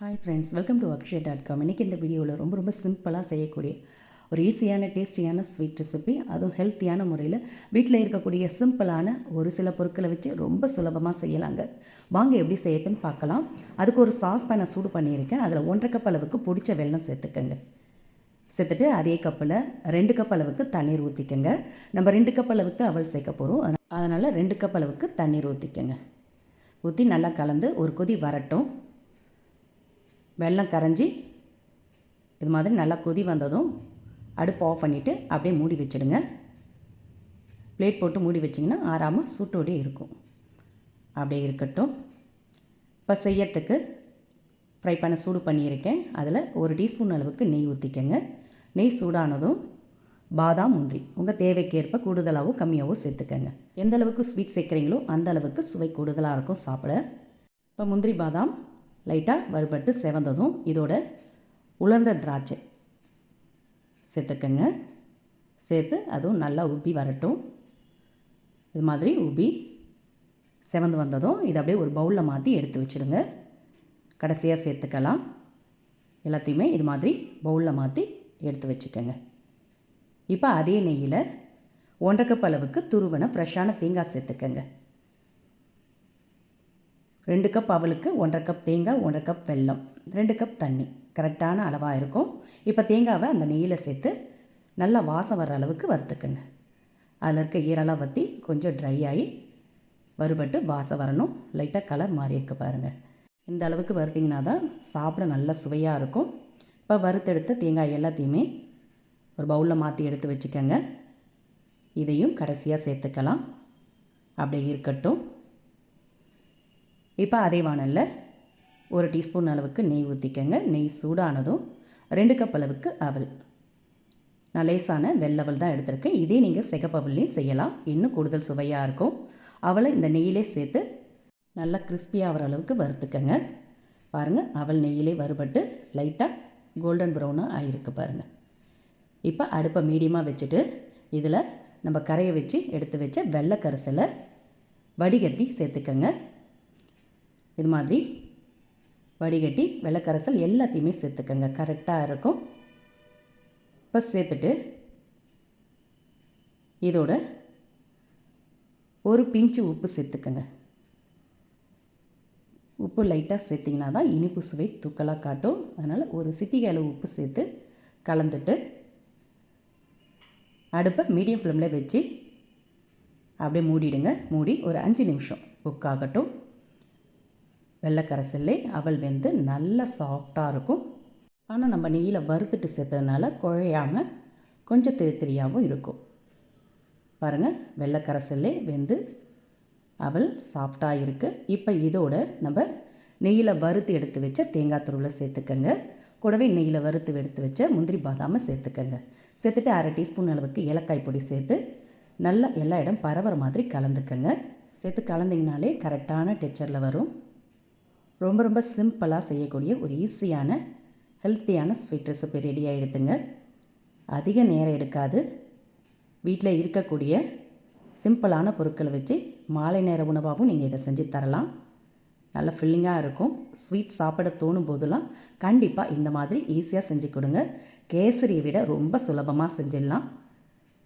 Hi friends welcome to Akshaya dot com இன்றைக்கி இந்த வீடியோவில் ரொம்ப ரொம்ப சிம்பிளாக செய்யக்கூடிய ஒரு ஈஸியான டேஸ்டியான ஸ்வீட் ரெசிபி அதுவும் ஹெல்த்தியான முறையில் வீட்டில் இருக்கக்கூடிய சிம்பிளான ஒரு சில பொருட்களை வச்சு ரொம்ப சுலபமாக செய்யலாங்க. வாங்க எப்படி செய்யறதுன்னு பார்க்கலாம். அதுக்கு ஒரு சாஸ் பேனை சூடு பண்ணியிருக்கேன். அதில் ஒன்றரை கப் அளவுக்கு பிடிச்ச வெல்லம் சேர்த்துக்கங்க. சேர்த்துட்டு அதே கப்பில் ரெண்டு கப் அளவுக்கு தண்ணீர் ஊற்றிக்கங்க நம்ம ரெண்டு கப் அளவுக்கு அவள் சேர்க்க போகிறோம் அதனால் ரெண்டு கப் அளவுக்கு தண்ணீர் ஊற்றிக்கங்க ஊற்றி நல்லா கலந்து ஒரு கொதி வரட்டும். வெள்ளம் கரைஞ்சி இது மாதிரி நல்லா கொதி வந்ததும் அடுப்பு ஆஃப் பண்ணிவிட்டு அப்படியே மூடி வச்சிடுங்க. பிளேட் போட்டு மூடி வச்சிங்கன்னா ஆறாமல் சூட்டோடே இருக்கும். அப்படியே இருக்கட்டும். இப்போ செய்யறதுக்கு ஃப்ரை பண்ண சூடு பண்ணியிருக்கேன். அதில் ஒரு டீஸ்பூன் அளவுக்கு நெய் ஊற்றிக்கங்க. நெய் சூடானதும் பாதாம் முந்திரி. உங்கள் தேவைக்கேற்ப கூடுதலாகவோ கம்மியாகவோ சேர்த்துக்கங்க. எந்த அளவுக்கு ஸ்வீட் சேர்க்குறீங்களோ அந்த அளவுக்கு சுவை கூடுதலாக இருக்கும் சாப்பிட. இப்போ முந்திரி பாதாம் லைட்டாக வறுபட்டு செவந்ததும் இதோட உலர்ந்த திராட்சை சேர்த்துக்கங்க. சேர்த்து அதுவும் நல்லா உப்பி வரட்டும். இது மாதிரி உப்பி செவந்து வந்ததும் இதை அப்படியே ஒரு பவுலில் மாற்றி எடுத்து வச்சுடுங்க. கடைசியாக சேர்த்துக்கலாம். எல்லாத்தையுமே இது மாதிரி பவுலில் மாற்றி எடுத்து வச்சுக்கோங்க. இப்போ அதே நெய்யில் ஒன்றரை கப் அளவுக்கு துருவனை ஃப்ரெஷ்ஷான தேங்காய் சேர்த்துக்கங்க. ரெண்டு கப் அவளுக்கு ஒன்றரை கப் தேங்காய் ஒன்றரை கப் வெல்லம். ரெண்டு கப் தண்ணி. கரெக்டான அளவாக இருக்கும். இப்போ தேங்காவை அந்த நெய்யில் சேர்த்து நல்லா வாசம் வர அளவுக்கு வறுத்துக்குங்க. அதில் இருக்க ஈரெல்லாம் வற்றி கொஞ்சம் ட்ரை ஆகி வறுபட்டு வாசம் வரணும். லைட்டாக கலர் மாறி இருக்க பாருங்கள் இந்த அளவுக்கு வறுத்திங்கன்னா தான் சாப்பிட நல்ல சுவையாக இருக்கும். இப்போ வறுத்தெடுத்த தேங்காய் எல்லாத்தையுமே ஒரு பவுலில் மாற்றி எடுத்து வச்சுக்கோங்க. இதையும் கடைசியாக சேர்த்துக்கலாம். அப்படியே இருக்கட்டும். இப்போ அதே வானலில் ஒரு டீஸ்பூன் அளவுக்கு நெய் ஊற்றிக்கங்க நெய் சூடானதும் ரெண்டு கப் அளவுக்கு அவல். நான் லேசான வெள்ளவல் தான் எடுத்திருக்கேன். இதே நீங்கள் சிகப்பவல்லையும் செய்யலாம். இன்னும் கூடுதல் சுவையாக இருக்கும். அவளை இந்த நெய்யிலே சேர்த்து நல்லா கிறிஸ்பியாக அளவுக்கு வறுத்துக்கங்க. பாருங்கள் அவள் நெய்யிலே வறுபட்டு லைட்டாக கோல்டன் ப்ரௌனாக ஆகிருக்கு பாருங்கள் இப்போ அடுப்பை மீடியமாக வச்சுட்டு இதில் நம்ம கரையை வச்சு எடுத்து வச்ச வெள்ளை கரிசலை வடிகட்டி சேர்த்துக்கங்க. இது மாதிரி வடிகட்டி வெள்ளக்கரசல் எல்லாத்தையுமே சேர்த்துக்கங்க. கரெக்டாக இருக்கும். இப்போ சேர்த்துட்டு இதோட ஒரு பிஞ்சு உப்பு சேர்த்துக்கங்க. உப்பு லைட்டாக சேர்த்திங்கன்னா தான் இனிப்பு சுவை தூக்கலாக காட்டும். அதனால் ஒரு சிட்டிகை அளவு உப்பு சேர்த்து கலந்துட்டு அடுப்பை மீடியம் ஃப்ளேமில் வச்சு அப்படியே மூடிடுங்க. மூடி ஒரு அஞ்சு நிமிஷம். குக் ஆகட்டும். வெள்ளைக்கரசல்லே அவள் வெந்து நல்லா சாஃப்டாக இருக்கும். ஆனால் நம்ம நெய்யில் வறுத்துட்டு சேர்த்ததுனால குழையாமல் கொஞ்சம் திரி திரியாகவும் இருக்கும். பாருங்கள் வெள்ளைக்கரசல்லே வெந்து அவள் சாஃப்டாக இருக்குது இப்போ இதோட நம்ம நெய்யில் வறுத்து எடுத்து வச்ச தேங்காய் துருவில் சேர்த்துக்கங்க. கூடவே நெய்யில் வறுத்து எடுத்து வச்ச முந்திரி பாதாமல் சேர்த்துக்கங்க. சேர்த்துட்டு அரை டீஸ்பூன் அளவுக்கு ஏலக்காய் பொடி சேர்த்து நல்லா எல்லா இடம் பரவற மாதிரி கலந்துக்கங்க. சேர்த்து கலந்திங்கனாலே கரெக்டான டெக்சரில் வரும். ரொம்ப ரொம்ப சிம்பிளாக செய்யக்கூடிய ஒரு ஈஸியான ஹெல்த்தியான ஸ்வீட் ரெசிபி ரெடி ஆகிடுதுங்க அதிக நேரம் எடுக்காது. வீட்டில் இருக்கக்கூடிய சிம்பிளான பொருட்களை வச்சு மாலை நேர உணவாகவும் நீங்கள் இதை செஞ்சு தரலாம். நல்ல ஃபில்லிங்காக இருக்கும். ஸ்வீட் சாப்பிட தோணும் போதெல்லாம் கண்டிப்பாக இந்த மாதிரி ஈஸியாக செஞ்சு கொடுங்க. கேசரியை விட ரொம்ப சுலபமாக செஞ்சிடலாம்.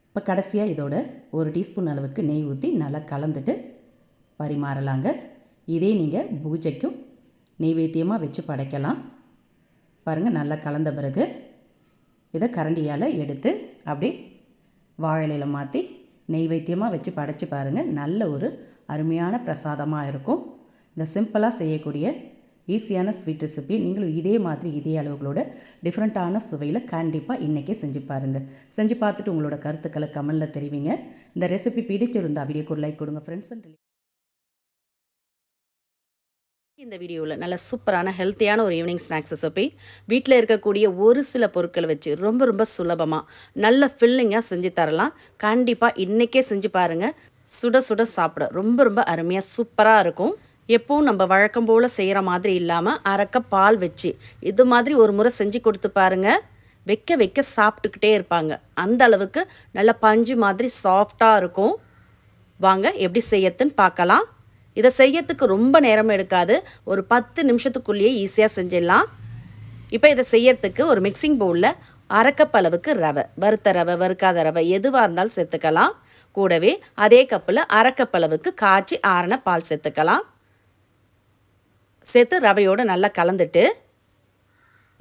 இப்போ கடைசியாக இதோட ஒரு டீஸ்பூன் அளவுக்கு நெய் ஊற்றி நல்லா கலந்துட்டு பரிமாறலாங்க. இதே நீங்கள் பூஜைக்கும் நெய்வேத்தியமாக வச்சு படைக்கலாம். பாருங்கள் நல்லா கலந்த பிறகு இதை கரண்டியால் எடுத்து அப்படியே வாழலையில் மாற்றி நெய்வேத்தியமாக வச்சு படைச்சி பாருங்கள் நல்ல ஒரு அருமையான பிரசாதமாக இருக்கும். இந்த சிம்பிளாக செய்யக்கூடிய ஈஸியான ஸ்வீட் ரெசிபி நீங்களும் இதே மாதிரி இதே அளவுகளோட டிஃப்ரெண்ட்டான சுவையில் கண்டிப்பாக இன்றைக்கே செஞ்சு பாருங்கள் செஞ்சு பார்த்துட்டு உங்களோட கருத்துக்களை கமெண்டில் தெரிவிங்க. இந்த ரெசிபி பிடிச்சிருந்தா வீடியோக்கு ஒரு லைக் கொடுங்க ஃப்ரெண்ட்ஸ் அண்ட் இந்த வீடியோவில் நல்ல சூப்பரான ஹெல்த்தியான ஒரு ஈவினிங் ஸ்நாக்ஸ் ரெசிபி வீட்டில் இருக்கக்கூடிய ஒரு சில பொருட்களை வச்சு ரொம்ப ரொம்ப சுலபமாக நல்ல ஃபில்லிங்காக செஞ்சு தரலாம். கண்டிப்பாக இன்றைக்கே செஞ்சு பாருங்கள் சுட சுட சாப்பிட ரொம்ப ரொம்ப அருமையாக சூப்பராக இருக்கும். எப்பவும் நம்ம வழக்கம் போல் செய்கிற மாதிரி இல்லாமல் அரைக்க பால் வச்சு இது மாதிரி ஒரு முறை செஞ்சு கொடுத்து பாருங்கள் வைக்க வைக்க சாப்பிட்டுக்கிட்டே இருப்பாங்க. அந்த அளவுக்கு நல்ல பஞ்சு மாதிரி சாஃப்டாக இருக்கும். வாங்க எப்படி செய்யறதுன்னு பார்க்கலாம். இதை செய்யறதுக்கு ரொம்ப நேரம் எடுக்காது. ஒரு பத்து நிமிஷத்துக்குள்ளேயே ஈஸியாக செஞ்சிடலாம். இப்போ இதை செய்யறதுக்கு ஒரு மிக்சிங் பவுலில் அரைக்கப் அளவுக்கு ரவை வறுத்த ரவை வறுக்காத ரவை எதுவாக இருந்தாலும் சேர்த்துக்கலாம். கூடவே அதே கப்பில் அரைக்கப் அளவுக்கு காய்ச்சி ஆறின பால் சேர்த்துக்கலாம். சேர்த்து ரவையோடு நல்லா கலந்துட்டு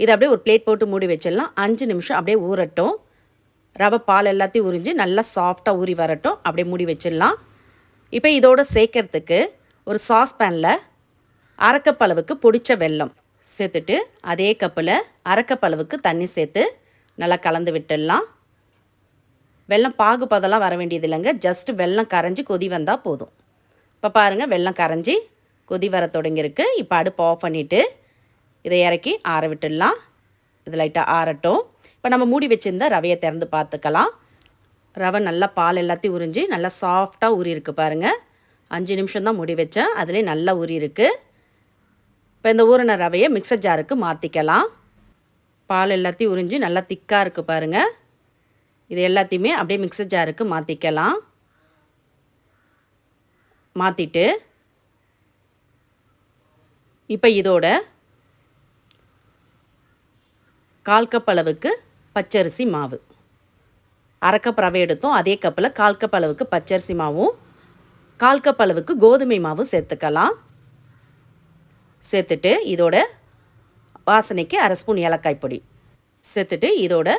இதை அப்படியே ஒரு பிளேட் போட்டு மூடி வச்சிடலாம். அஞ்சு நிமிஷம் அப்படியே ஊறட்டும். ரவை பால் எல்லாத்தையும் உறிஞ்சு நல்லா சாஃப்டாக ஊறி வரட்டும். அப்படியே மூடி வச்சிடலாம். இப்போ இதோட சேர்க்கறதுக்கு ஒரு சாஸ்பேனில் அரைக்கப் அளவுக்கு பொடிச்ச வெல்லம் சேர்த்துட்டு அதே கப்பில் அரைக்கப்பளவுக்கு தண்ணி சேர்த்து நல்லா கலந்து விட்டுடலாம். வெல்லம் பாகுபதெல்லாம் வர வேண்டியது இல்லைங்க. ஜஸ்ட் வெல்லம் கரைஞ்சி கொதி வந்தால் போதும். இப்போ பாருங்கள் வெள்ளம் கரைஞ்சி கொதி வர தொடங்கியிருக்கு. இப்போ அடுப்பு ஆஃப் பண்ணிவிட்டு இதை இறக்கி ஆற விட்டுடலாம். இது லைட்டாக ஆறட்டும். இப்போ நம்ம மூடி வச்சுருந்த ரவையை திறந்து பார்த்துக்கலாம். ரவை நல்லா பால் எல்லாத்தையும் உறிஞ்சி நல்லா சாஃப்டாக ஊறி இருக்குது பாருங்கள் அஞ்சு நிமிஷம் தான் முடி வச்சேன். அதிலே நல்லா ஊறி இருக்குது இப்போ இந்த ஊறின ரவையை மிக்சர் ஜாருக்கு மாற்றிக்கலாம் பால் எல்லாத்தையும் உறிஞ்சி நல்லா திக்காக இருக்குது பாருங்கள் இது எல்லாத்தையுமே அப்படியே மிக்சர் ஜாருக்கு மாற்றிக்கலாம் மாற்றிட்டு இப்போ இதோட கால் கப் அளவுக்கு பச்சரிசி மாவு. அரை கப் ரவை எடுத்தோம். அதே கப்பில் கால் கப் அளவுக்கு பச்சரிசி மாவும் கால் கப் அளவுக்கு கோதுமை மாவும் சேர்த்துக்கலாம். சேர்த்துட்டு இதோட வாசனைக்கு அரை ஸ்பூன் ஏலக்காய் பொடி. சேர்த்துட்டு இதோட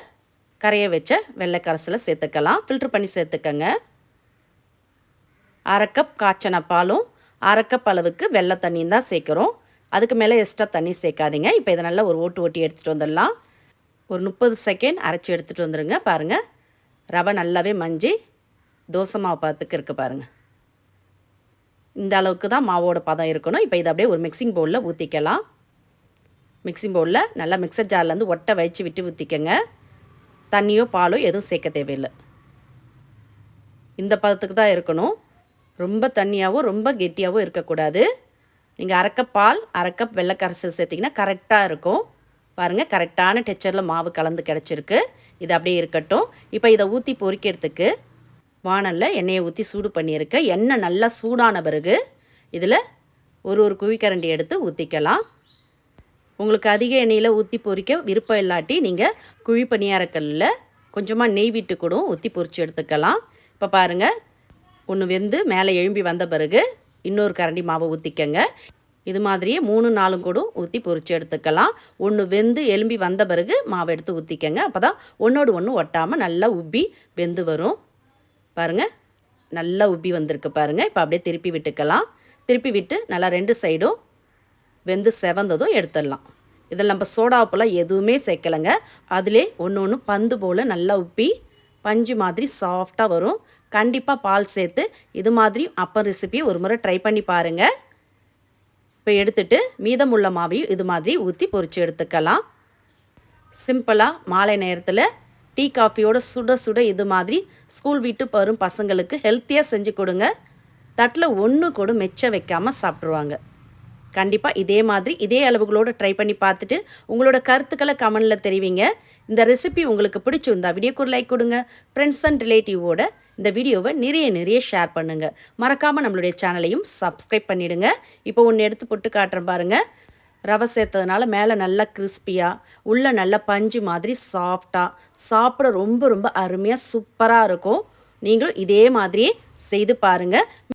கரைய வச்ச வெள்ளைக்கரசில் சேர்த்துக்கலாம். ஃபில்ட்ரு பண்ணி சேர்த்துக்கங்க. அரை கப் காய்ச்சன பாலும் அரை கப் அளவுக்கு வெள்ளை தண்ணியும் தான் சேர்க்குறோம். அதுக்கு மேலே எக்ஸ்ட்ரா தண்ணி சேர்க்காதீங்க. இப்போ இதை நல்லா ஒரு ஓட்டு ஓட்டி எடுத்துகிட்டு வந்துடலாம். ஒரு முப்பது செகண்ட் அரைச்சி எடுத்துகிட்டு வந்துடுங்க பாருங்கள் ரவை நல்லாவே மஞ்சி. தோசை மாவு பார்த்துக்கு இருக்குது பாருங்கள் இந்த அளவுக்கு தான் மாவோட பதம் இருக்கணும். இப்போ இதை அப்படியே ஒரு மிக்சிங் பவுலில் ஊற்றிக்கலாம் மிக்சிங் பவுலில் நல்லா மிக்சர் ஜார்லேருந்து ஒட்டை வச்சு விட்டு ஊற்றிக்கங்க தண்ணியோ பாலோ எதுவும் சேர்க்க தேவையில்லை. இந்த பதத்துக்கு தான் இருக்கணும். ரொம்ப தண்ணியாகவும் ரொம்ப கெட்டியாகவும் இருக்கக்கூடாது. நீங்கள் அரைக்கப் பால் அரைக்கப் வெள்ளைக்கரசல் சேர்த்திங்கன்னா கரெக்டாக இருக்கும். பாருங்கள் கரெக்டான டெக்சரில் மாவு கலந்து கிடச்சிருக்கு. இது அப்படியே இருக்கட்டும். இப்போ இதை ஊற்றி பொறிக்கிறதுக்கு வானலில் எண்ணெயை ஊற்றி சூடு பண்ணியிருக்கேன் எண்ணெய் நல்லா சூடான பிறகு இதில் ஒரு ஒரு குழிக்கரண்டி எடுத்து ஊற்றிக்கலாம் உங்களுக்கு அதிக எண்ணெயில் ஊற்றி பொறிக்க விருப்பம் இல்லாட்டி நீங்கள் குழி பணியாரக்கல்லில் கொஞ்சமாக நெய் விட்டு கூட ஊற்றி பொறிச்சு எடுத்துக்கலாம். இப்போ பாருங்கள் ஒன்று வெந்து மேலே எழும்பி வந்த பிறகு இன்னொரு கரண்டி மாவை ஊற்றிக்கங்க இது மாதிரியே மூணு நாளும் கூட ஊற்றி பொறிச்சு எடுத்துக்கலாம். ஒன்று வெந்து எலும்பி வந்த பிறகு மாவை எடுத்து ஊற்றிக்கங்க அப்போ தான் ஒன்றோடு ஒன்று ஒட்டாமல் நல்லா உப்பி வெந்து வரும். பாருங்கள் நல்லா உப்பி வந்திருக்கு பாருங்கள் இப்போ அப்படியே திருப்பி விட்டுக்கலாம். திருப்பி விட்டு நல்லா ரெண்டு சைடும் வெந்து செவந்ததும் எடுத்துடலாம். இதில் நம்ம சோடாப்பெல்லாம் எதுவுமே சேர்க்கலைங்க. அதிலே ஒன்று ஒன்று பந்து போல் நல்லா உப்பி பஞ்சு மாதிரி சாஃப்டாக வரும். கண்டிப்பாக பால் சேர்த்து இது மாதிரி அப்பம் ரெசிபி ஒரு முறை ட்ரை பண்ணி பாருங்கள் இப்போ எடுத்துட்டு மீதமுள்ள மாவையும் இது மாதிரி ஊற்றி பொரித்து எடுத்துக்கலாம். சிம்பிளாக மாலை நேரத்தில் டீ காஃபியோட சுட சுட இது மாதிரி ஸ்கூல் விட்டு வரும் பசங்களுக்கு ஹெல்த்தியாக செஞ்சு கொடுங்க. தட்டில் ஒன்று கூட மெச்ச வைக்காமல் சாப்பிட்ருவாங்க கண்டிப்பாக இதே மாதிரி இதே அளவுகளோடு ட்ரை பண்ணி பார்த்துட்டு உங்களோட கருத்துக்களை கமெண்டில் தெரிவிங்க. இந்த ரெசிபி உங்களுக்கு பிடிச்சிருந்தா வீடியோக்கு ஒரு லைக் கொடுங்க. ஃப்ரெண்ட்ஸ் அண்ட் ரிலேட்டிவோட இந்த வீடியோவை நிறைய நிறைய ஷேர் பண்ணுங்கள் மறக்காமல் நம்மளுடைய சேனலையும் சப்ஸ்கிரைப் பண்ணிவிடுங்க இப்போ ஒன்று எடுத்து போட்டு காட்டுறேன் பாருங்கள் ரவை சேர்த்ததுனால மேலே நல்லா கிறிஸ்பியாக உள்ளே நல்லா பஞ்சு மாதிரி சாஃப்டாக சாப்பிட ரொம்ப ரொம்ப அருமையாக சூப்பராக இருக்கும். நீங்களும் இதே மாதிரியே செய்து பாருங்கள்